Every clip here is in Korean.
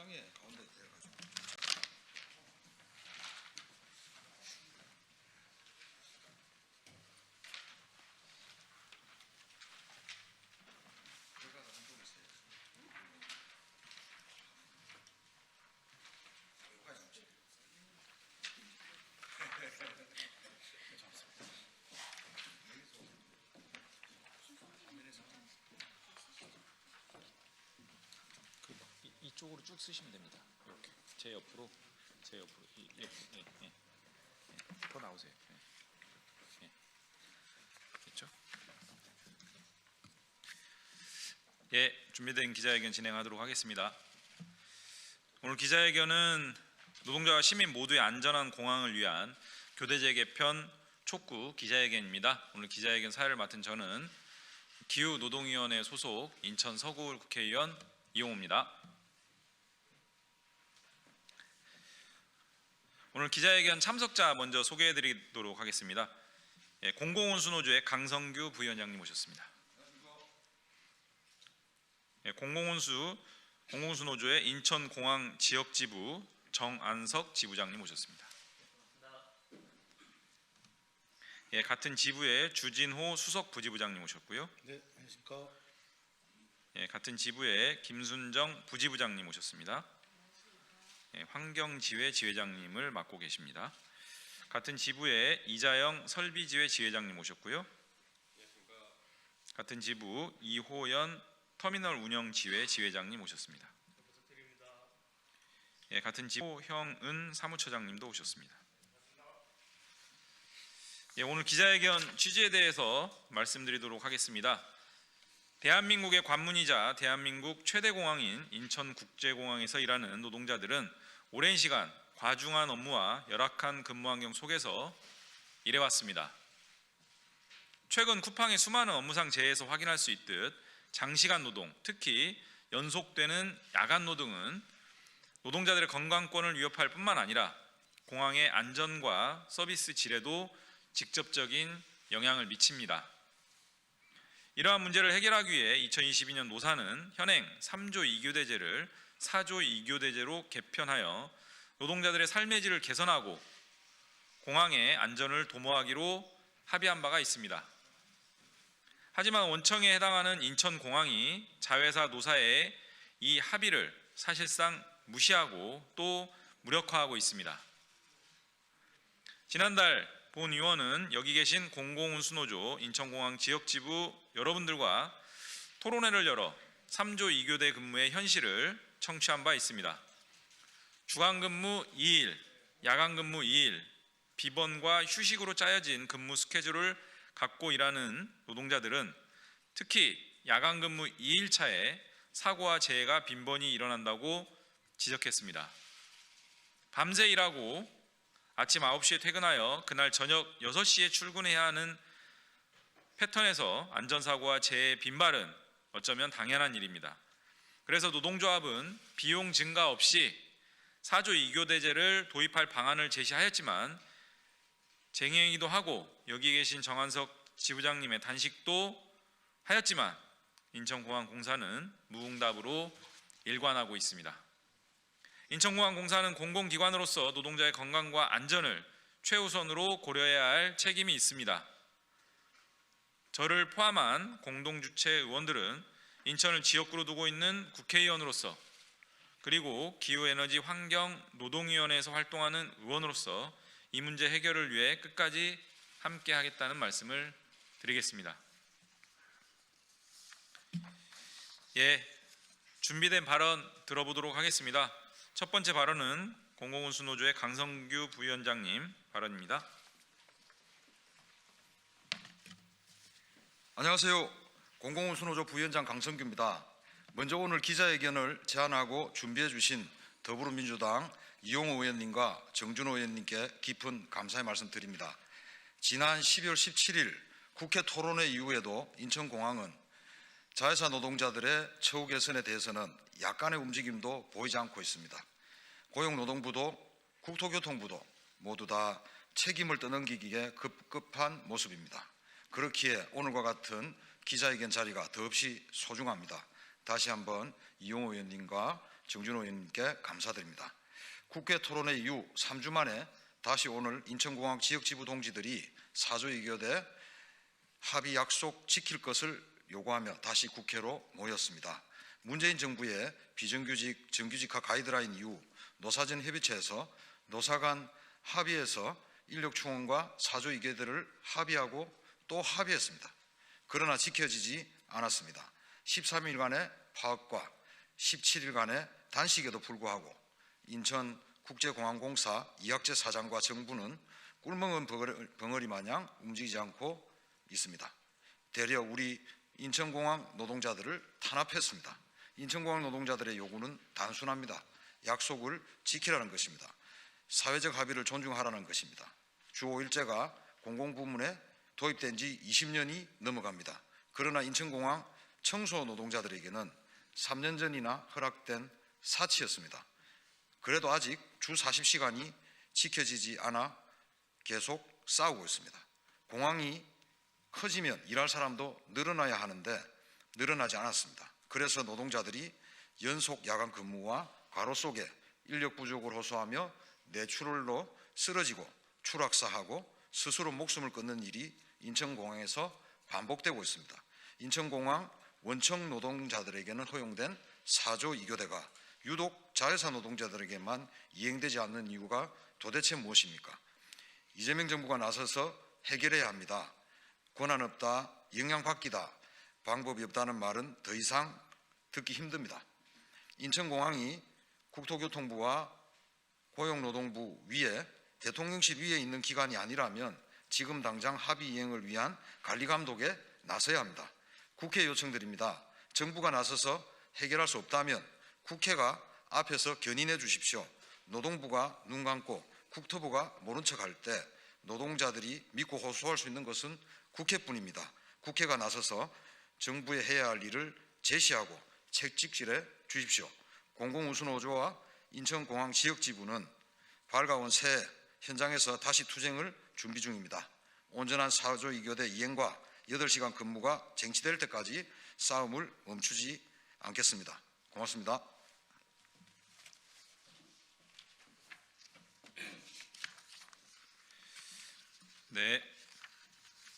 시장에 가운데 대가지고 대가가 한쪽에 있어요. 여기까지 앉지. 그 이, 이쪽으로 쭉 쓰시면 됩니다. 이렇게 제 옆으로 제 옆으로 이, 예, 예, 예. 예. 더 나오세요. 예. 예. 예, 준비된 기자회견 진행하도록 하겠습니다. 오늘 기자회견은 노동자와 시민 모두의 안전한 공항을 위한 교대 재개편 촉구 기자회견입니다. 오늘 기자회견 사회를 맡은 저는 기후 노동위원회 소속 인천 서구울 국회의원 이용호입니다. 오늘 기자회견 참석자 먼저 소개해드리도록 하겠습니다. 예, 공공운수노조의 강성규 부위원장님 오셨습니다. 예, 공공운수 공공운수노조의 인천공항 지역지부 정안석 지부장님 오셨습니다. 예, 같은 지부의 주진호 수석 부지부장님 오셨고요. 네, 안녕하십니까. 예, 같은 지부의 김순정 부지부장님 오셨습니다. 예, 환경지회 지회장님을 맡고 계십니다. 같은 지부의 이자영 설비지회 지회장님 오셨고요. 같은 지부 이호연 터미널 운영 지회 지회장님 오셨습니다. 예, 같은 지부 형은 사무처장님도 오셨습니다. 예, 오늘 기자회견 취지에 대해서 말씀드리도록 하겠습니다. 대한민국의 관문이자 대한민국 최대 공항인 인천국제공항에서 일하는 노동자들은 오랜 시간 과중한 업무와 열악한 근무 환경 속에서 일해왔습니다. 최근 쿠팡의 수많은 업무상 재해에서 확인할 수 있듯 장시간 노동, 특히 연속되는 야간 노동은 노동자들의 건강권을 위협할 뿐만 아니라 공항의 안전과 서비스 질에도 직접적인 영향을 미칩니다. 이러한 문제를 해결하기 위해 2022년 노사는 현행 3조 2교 대제를 4조 2교 대제로 개편하여 노동자들의 삶의 질을 개선하고 공항의 안전을 도모하기로 합의한 바가 있습니다. 하지만 원청에 해당하는 인천공항이 자회사 노사의 이 합의를 사실상 무시하고 또 무력화하고 있습니다. 지난달 본 의원은 여기 계신 공공운수노조 인천공항 지역지부 여러분들과 토론회를 열어 3조 2교대 근무의 현실을 청취한 바 있습니다. 주간근무 2일, 야간근무 2일, 비번과 휴식으로 짜여진 근무 스케줄을 갖고 일하는 노동자들은 특히 야간근무 2일 차에 사고와 재해가 빈번히 일어난다고 지적했습니다. 밤새 일하고 아침 9시에 퇴근하여 그날 저녁 6시에 출근해야 하는 패턴에서 안전사고와 재해 빈발은 어쩌면 당연한 일입니다. 그래서 노동조합은 비용 증가 없이 4조 2교 대제를 도입할 방안을 제시하였지만 쟁행이기도 하고 여기 계신 정한석 지부장님의 단식도 하였지만 인천공항공사는 무응답으로 일관하고 있습니다. 인천공항공사는 공공기관으로서 노동자의 건강과 안전을 최우선으로 고려해야 할 책임이 있습니다. 저를 포함한 공동주최 의원들은 인천을 지역구로 두고 있는 국회의원으로서 그리고 기후에너지 환경 노동위원회에서 활동하는 의원으로서 이 문제 해결을 위해 끝까지 함께 하겠다는 말씀을 드리겠습니다. 예, 준비된 발언 들어보도록 하겠습니다. 첫 번째 발언은 공공운수노조의 강성규 부위원장님 발언입니다. 안녕하세요. 공공운수노조 부위원장 강성규입니다. 먼저 오늘 기자회견을 제안하고 준비해 주신 더불어민주당 이용호 의원님과 정준호 의원님께 깊은 감사의 말씀 드립니다. 지난 12월 17일 국회 토론회 이후에도 인천공항은 자회사 노동자들의 처우 개선에 대해서는 약간의 움직임도 보이지 않고 있습니다. 고용노동부도 국토교통부도 모두 다 책임을 떠넘기기에 급급한 모습입니다. 그렇기에 오늘과 같은 기자회견 자리가 더없이 소중합니다. 다시 한번 이용호 의원님과 정준호 의원님께 감사드립니다. 국회 토론회 이후 3주 만에 다시 오늘 인천공항 지역지부 동지들이 사조이교대 합의 약속 지킬 것을 요구하며 다시 국회로 모였습니다. 문재인 정부의 비정규직 정규직화 가이드라인 이후 노사전 협의체에서 노사 간 합의해서 인력 충원과 사조 이계들을 합의하고 또 합의했습니다. 그러나 지켜지지 않았습니다. 13일간의 파업과 17일간의 단식에도 불구하고 인천 국제공항공사 이학재 사장과 정부는 벙어리- 벙어리 마냥 움직이지 않고 있습니다. 대려 우리 인천공항 노동자들을 탄압했습니다. 인천공항 노동자들의 요구는 단순합니다. 약속을 지키라는 것입니다. 사회적 합의를 존중하라는 것입니다. 주 5일제가 공공부문에 도입된 지 20년이 넘어갑니다. 그러나 인천공항 청소 노동자들에게는 3년 전이나 허락된 사치였습니다. 그래도 아직 주 40시간이 지켜지지 않아 계속 싸우고 있습니다. 공항이 커지면 일할 사람도 늘어나야 하는데 늘어나지 않았습니다. 그래서 노동자들이 연속 야간 근무와 과로 속에 인력 부족을 호소하며 내출혈로 쓰러지고 추락사하고 스스로 목숨을 끊는 일이 인천공항에서 반복되고 있습니다. 인천공항 원청 노동자들에게는 허용된 사조 이교대가 유독 자회사 노동자들에게만 이행되지 않는 이유가 도대체 무엇입니까? 이재명 정부가 나서서 해결해야 합니다. 권한 없다, 영향받기다, 방법이 없다는 말은 더 이상 듣기 힘듭니다. 인천공항이 국토교통부와 고용노동부 위에 대통령실 위에 있는 기관이 아니라면 지금 당장 합의 이행을 위한 관리 감독에 나서야 합니다. 국회 요청드립니다. 정부가 나서서 해결할 수 없다면 국회가 앞에서 견인해 주십시오. 노동부가 눈 감고 국토부가 모른 척 할 때 노동자들이 믿고 호소할 수 있는 것은 국회뿐입니다. 국회가 나서서 정부에 해야 할 일을 제시하고 책찍질해 주십시오. 공공운수노조와 인천공항 지역지부는 밝아온 새해 현장에서 다시 투쟁을 준비 중입니다. 온전한 사조 이교대 이행과 8시간 근무가 쟁취될 때까지 싸움을 멈추지 않겠습니다. 고맙습니다. 네,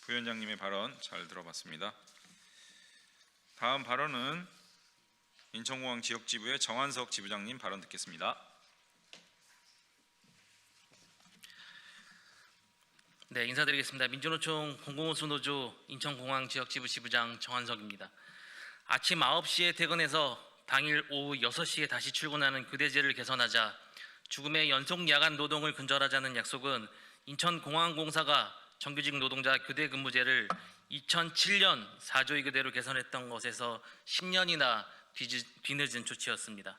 부위원장님의 발언 잘 들어봤습니다. 다음 발언은 인천공항 지역지부의 정한석 지부장님 발언 듣겠습니다. 네, 인사드리겠습니다. 민주노총 공공운수노조 인천공항 지역지부 지부장 정한석입니다. 아침 9시에 퇴근해서 당일 오후 6시에 다시 출근하는 교대제를 개선하자 죽음의 연속 야간 노동을 근절하자는 약속은 인천공항공사가 정규직 노동자 교대 근무제를 2007년 4조의 교대로 개선했던 것에서 10년이나 뒤늦은 조치였습니다.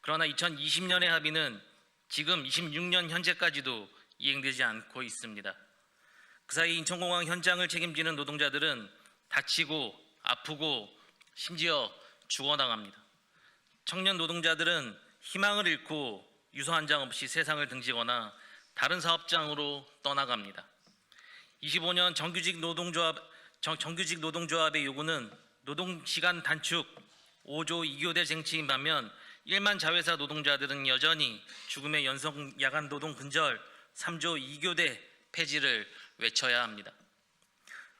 그러나 2020년의 합의는 지금 26년 현재까지도 이행되지 않고 있습니다. 그 사이 인천공항 현장을 책임지는 노동자들은 다치고 아프고 심지어 죽어나갑니다. 청년 노동자들은 희망을 잃고 유서 한 장 없이 세상을 등지거나 다른 사업장으로 떠나갑니다. 25년 정규직 노동조합 정, 정규직 노동조합의 요구는 노동 시간 단축 5조 2교대 쟁취인 반면 1만 자회사 노동자들은 여전히 죽음의 연속 야간 노동 근절 3조 2교대 폐지를 외쳐야 합니다.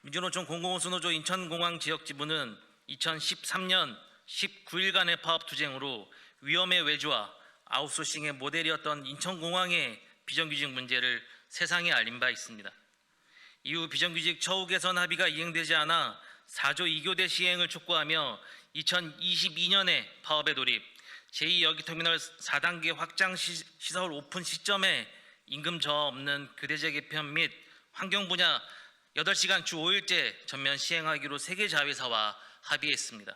민주노총 공공운수노조 인천공항 지역 지부는 2013년 19일간의 파업 투쟁으로 위험의 외주와 아웃소싱의 모델이었던 인천공항의 비정규직 문제를 세상에 알린 바 있습니다. 이후 비정규직 처우 개선 합의가 이행되지 않아 4조 2교대 시행을 촉구하며 2022년에 파업에 돌입, 제2여기터미널 4단계 확장 시, 시설 오픈 시점에 임금 저하 없는 교대제 개편 및 환경 분야 8시간 주 5일제 전면 시행하기로 세계 자회사와 합의했습니다.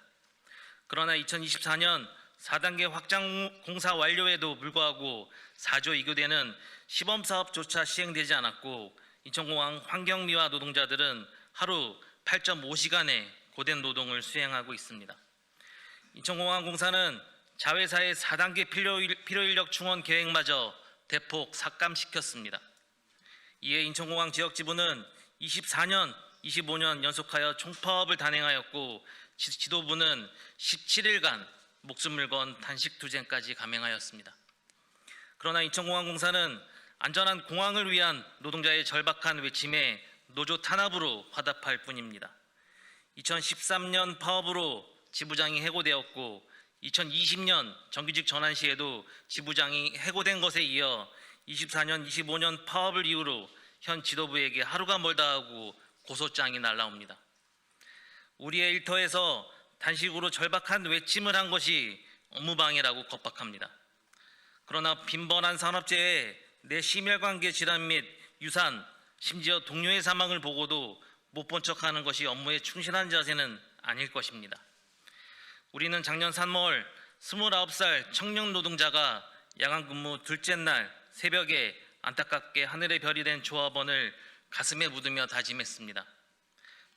그러나 2024년 4단계 확장 공사 완료에도 불구하고 4조 2교대는 시범 사업조차 시행되지 않았고 인천공항 환경미화 노동자들은 하루 8.5시간의 고된 노동을 수행하고 있습니다. 인천공항 공사는 자회사의 4단계 필요, 필요인력 충원 계획마저 대폭 삭감시켰습니다. 이에 인천공항 지역 지부는 24년, 25년 연속하여 총파업을 단행하였고 지- 지도부는 17일간 목숨을 건 단식 투쟁까지 감행하였습니다. 그러나 인천공항공사는 안전한 공항을 위한 노동자의 절박한 외침에 노조 탄압으로 화답할 뿐입니다. 2013년 파업으로 지부장이 해고되었고 2020년 정규직 전환 시에도 지부장이 해고된 것에 이어 24년, 25년 파업을 이유로 현 지도부에게 하루가 멀다 하고 고소장이 날라옵니다. 우리의 일터에서 단식으로 절박한 외침을 한 것이 업무방해라고 겁박합니다. 그러나 빈번한 산업재해, 내 심혈관계 질환 및 유산, 심지어 동료의 사망을 보고도 못 본 척하는 것이 업무에 충실한 자세는 아닐 것입니다. 우리는 작년 3월 29살 청년 노동자가 야간 근무 둘째 날 새벽에 안타깝게 하늘의 별이 된 조합원을 가슴에 묻으며 다짐했습니다.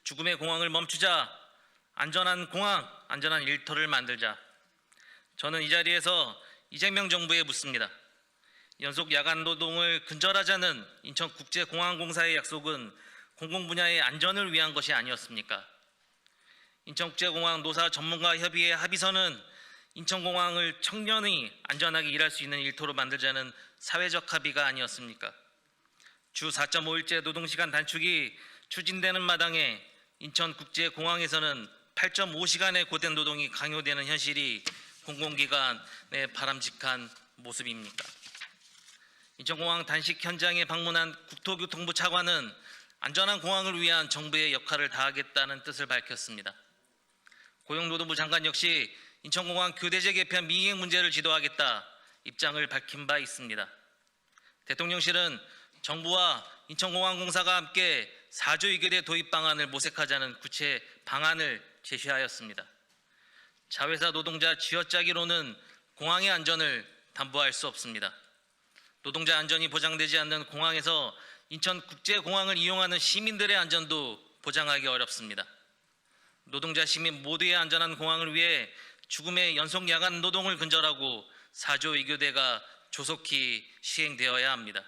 죽음의 공항을 멈추자 안전한 공항, 안전한 일터를 만들자. 저는 이 자리에서 이재명 정부에 묻습니다. 연속 야간 노동을 근절하자는 인천국제공항공사의 약속은 공공 분야의 안전을 위한 것이 아니었습니까? 인천국제공항 노사 전문가 협의회 합의서는 인천공항을 청년이 안전하게 일할 수 있는 일터로 만들자는 사회적 합의가 아니었습니까? 주 4.5일제 노동시간 단축이 추진되는 마당에 인천국제공항에서는 8.5시간의 고된 노동이 강요되는 현실이 공공기관의 바람직한 모습입니까? 인천공항 단식 현장에 방문한 국토교통부 차관은 안전한 공항을 위한 정부의 역할을 다하겠다는 뜻을 밝혔습니다. 고용노동부 장관 역시 인천공항 교대제 개편 미행 문제를 지도하겠다 입장을 밝힌 바 있습니다. 대통령실은 정부와 인천공항공사가 함께 4조 2교대 도입 방안을 모색하자는 구체 방안을 제시하였습니다. 자회사 노동자 쥐어짜기로는 공항의 안전을 담보할 수 없습니다. 노동자 안전이 보장되지 않는 공항에서 인천국제공항을 이용하는 시민들의 안전도 보장하기 어렵습니다. 노동자 시민 모두의 안전한 공항을 위해 죽음의 연속 야간 노동을 근절하고 4조 2교대가 조속히 시행되어야 합니다.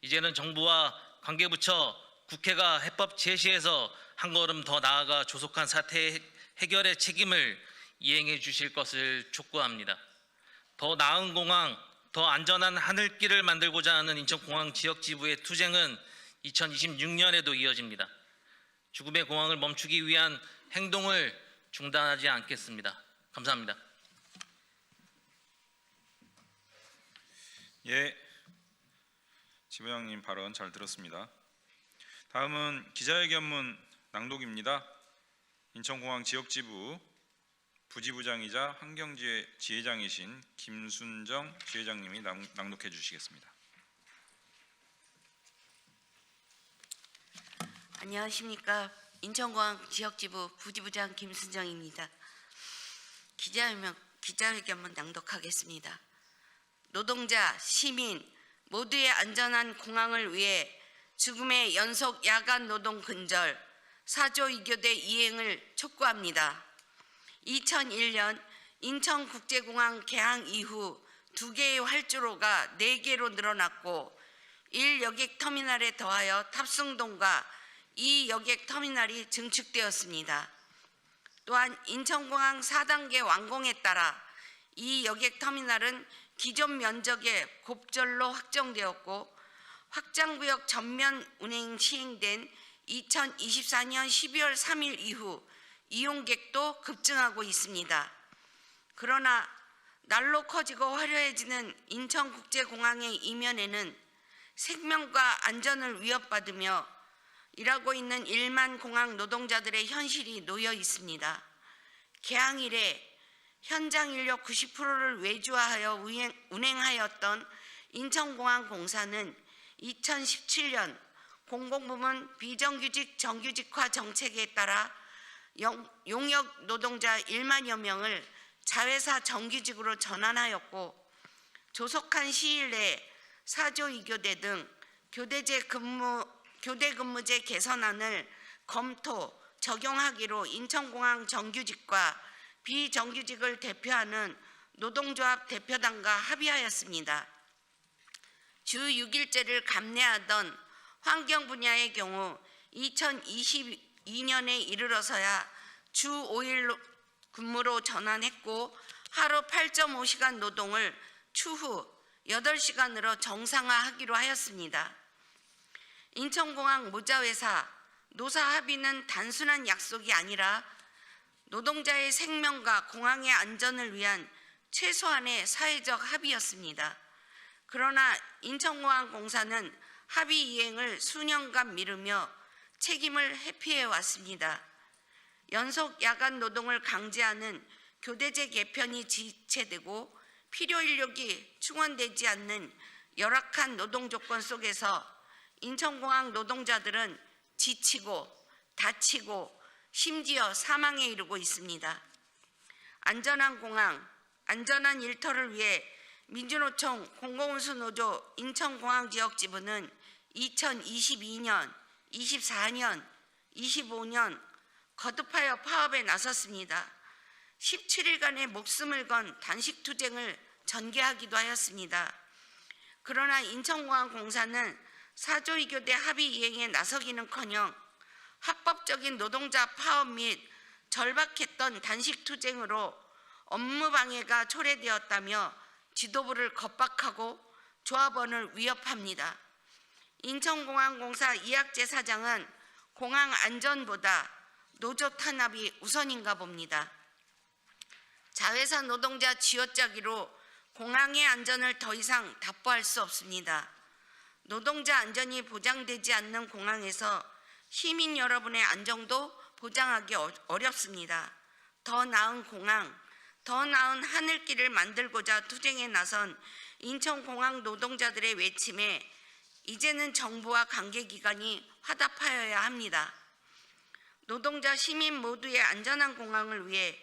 이제는 정부와 관계부처 국회가 해법 제시해서 한 걸음 더 나아가 조속한 사태 해결의 책임을 이행해 주실 것을 촉구합니다. 더 나은 공항, 더 안전한 하늘길을 만들고자 하는 인천공항 지역 지부의 투쟁은 2026년에도 이어집니다. 죽음의 공항을 멈추기 위한 행동을 중단하지 않겠습니다. 감사합니다. 예, 지부장님 발언 잘 들었습니다. 다음은 기자회견문 낭독입니다. 인천공항 지역지부 부지부장이자 환경지회 지회장이신 김순정 지회장님이 낭- 낭독해 주시겠습니다. 안녕하십니까 인천공항 지역지부 부지부장 김순정입니다. 기자회견 기자회견문 낭독하겠습니다. 노동자, 시민 모두의 안전한 공항을 위해 죽음의 연속 야간 노동 근절 4조 2교대 이행을 촉구합니다. 2001년 인천국제공항 개항 이후 두 개의 활주로가 네 개로 늘어났고 1여객 터미널에 더하여 탑승동과 2여객 터미널이 증축되었습니다. 또한 인천공항 4단계 완공에 따라 이 여객 터미널은 기존 면적의 곱절로 확정되었고 확장구역 전면 운행 시행된 2024년 12월 3일 이후 이용객도 급증하고 있습니다. 그러나 날로 커지고 화려해지는 인천국제공항의 이면에는 생명과 안전을 위협받으며 일하고 있는 1만 공항 노동자들의 현실이 놓여 있습니다. 개항 이래 현장 인력 90%를 외주화하여 운행, 운행하였던 인천공항 공사는 2017년 공공부문 비정규직 정규직화 정책에 따라 영- 용역 노동자 1만여 명을 자회사 정규직으로 전환하였고 조속한 시일 내에 4조 2교대 등 교대제 근무 교대 근무제 개선안을 검토 적용하기로 인천공항 정규직과 비정규직을 대표하는 노동조합 대표단과 합의하였습니다. 주 6일제를 감내하던 환경 분야의 경우 2022년에 이르러서야 주 5일 근무로 전환했고 하루 8.5시간 노동을 추후 8시간으로 정상화하기로 하였습니다. 인천공항 모자회사 노사 합의는 단순한 약속이 아니라 노동자의 생명과 공항의 안전을 위한 최소한의 사회적 합의였습니다. 그러나 인천공항 공사는 합의 이행을 수년간 미루며 책임을 회피해 왔습니다. 연속 야간 노동을 강제하는 교대제 개편이 지체되고 필요 인력이 충원되지 않는 열악한 노동 조건 속에서 인천공항 노동자들은 지치고 다치고 심지어 사망에 이르고 있습니다. 안전한 공항, 안전한 일터를 위해 민주노총 공공운수노조 인천공항 지역지부는 2022년, 24년, 25년 거듭하여 파업에 나섰습니다. 17일간의 목숨을 건 단식 투쟁을 전개하기도 하였습니다. 그러나 인천공항 공사는 사조이교대 합의 이행에 나서기는커녕 합법적인 노동자 파업 및 절박했던 단식 투쟁으로 업무 방해가 초래되었다며 지도부를 겁박하고 조합원을 위협합니다. 인천공항공사 이학재 사장은 공항 안전보다 노조 탄압이 우선인가 봅니다. 자회사 노동자 쥐어짜기로 공항의 안전을 더 이상 답보할 수 없습니다. 노동자 안전이 보장되지 않는 공항에서 시민 여러분의 안정도 보장하기 어- 어렵습니다. 더 나은 공항, 더 나은 하늘길을 만들고자 투쟁에 나선 인천공항 노동자들의 외침에 이제는 정부와 관계기관이 화답하여야 합니다. 노동자 시민 모두의 안전한 공항을 위해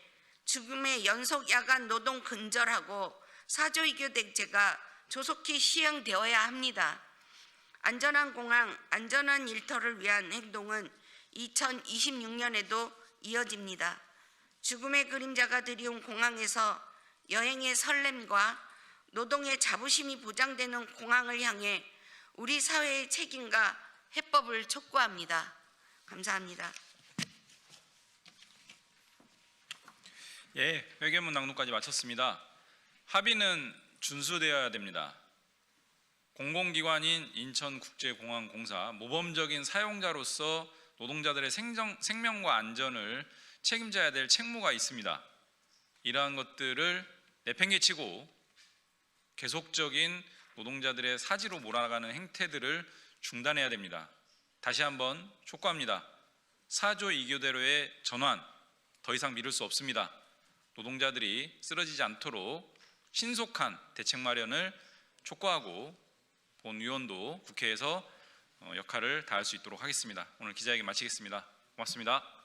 죽음의 연속 야간 노동 근절하고 사조이교 대제가 조속히 시행되어야 합니다. 안전한 공항, 안전한 일터를 위한 행동은 2026년에도 이어집니다. 죽음의 그림자가 드리운 공항에서 여행의 설렘과 노동의 자부심이 보장되는 공항을 향해 우리 사회의 책임과 해법을 촉구합니다. 감사합니다. 예, 회견문 낭독까지 마쳤습니다. 합의는 준수되어야 됩니다. 공공기관인 인천국제공항공사 모범적인 사용자로서 노동자들의 생정, 생명과 안전을 책임져야 될 책무가 있습니다. 이러한 것들을 내팽개치고 계속적인 노동자들의 사지로 몰아가는 행태들을 중단해야 됩니다. 다시 한번 촉구합니다. 사조 이교대로의 전환 더 이상 미룰 수 없습니다. 노동자들이 쓰러지지 않도록 신속한 대책 마련을 촉구하고 본위원도 국회에서 어, 역할을 다할 수 있도록 하겠습니다. 오늘 기자회견 마치겠습니다. 고맙습니다.